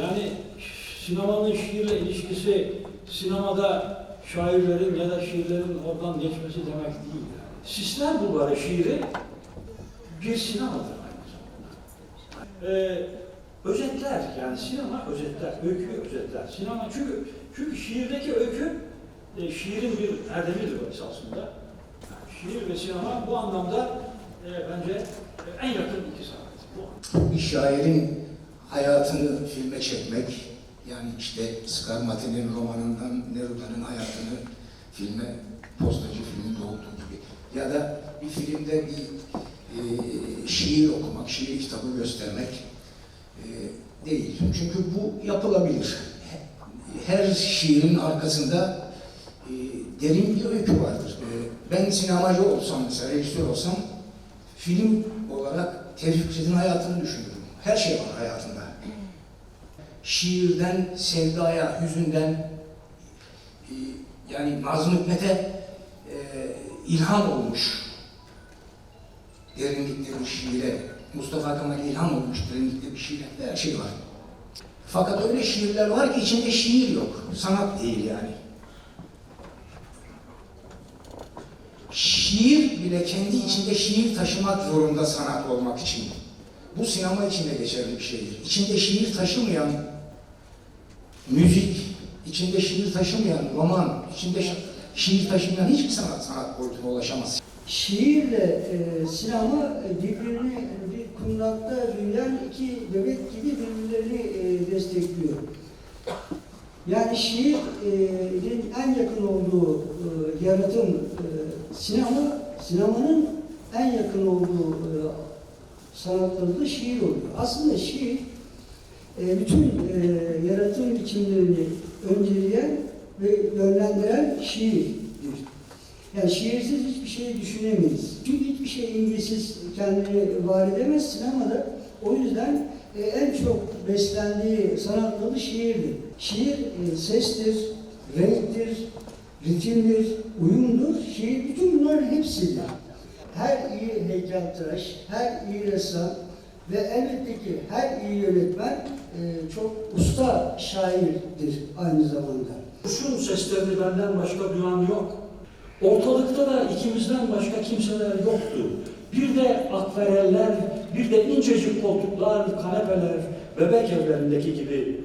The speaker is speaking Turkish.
Yani sinemanın şiirle ilişkisi sinemada şairlerin ya da şiirlerin oradan geçmesi demek değil. Sistem Bulvarı şiiri bir sinemadır aynı zamanda. Ee, özetler yani sinema özetler, öykü özetler. Sinema çünkü çünkü şiirdeki öykü e, şiirin bir erdemidir esasında. Şiir ve sinema bu anlamda e, bence e, en yakın iki sanat. Bu bir şairin hayatını filme çekmek, yani işte Scarmatti'nin romanından Neruda'nın hayatını filme, postacı filminde olduğu gibi ya da bir filmde bir e, şiir okumak, şiir kitabı göstermek e, değil. Çünkü bu yapılabilir. Her şiirin arkasında e, derin bir öykü vardır. E, ben sinemacı olsam mesela, rejisör olsam film olarak Tevfik Fikret'in hayatını düşünürüm. Her şey var hayatında. Şiirden sevdaya, hüzünden e, yani Nazım Hikmet'e e, ilham olmuş derinlikli bir şiire, Mustafa Kemal'e ilham olmuş derinlikli bir şiire her şey var. Fakat öyle şiirler var ki içinde şiir yok. Sanat değil yani. Şiir bile kendi içinde şiir taşımak zorunda sanat olmak için. Bu sinema için de geçerli bir şeydir. İçinde şiir taşımayan müzik, içinde şiir taşımayan roman, içinde şi- şiir taşımayan hiçbir sanat sanat boyutuna ulaşamaz. Şiirle e, sinema e, birbirini bir kundakta büyüyen iki bebek gibi birbirlerini e, destekliyor. Yani şiirin en yakın olduğu e, yaratım e, sinema, sinemanın en yakın olduğu e, sanatları da şiir oluyor. Aslında şiir e, bütün e, yaratım biçimlerini önceleyen ve yönlendiren şiirdir. Yani şiirsiz hiçbir şey düşünemeyiz. Çünkü hiçbir şey imgesiz kendini var edemez sinemada. O yüzden e, en çok beslendiği sanat dalı şiirdir. Şiir e, sestir, renktir, ritimdir, uyumdur. Şiir bütün bunların hepsidir. Her iyi heykeltıraş, her iyi ressam ve elbette ki her iyi yönetmen e, çok usta şairdir aynı zamanda. Kuşun seslerini benden başka duyan yok. Ortalıkta da ikimizden başka kimseler yoktu. Bir de akvareller, bir de incecik koltuklar, kanepeler, bebek evlerindeki gibi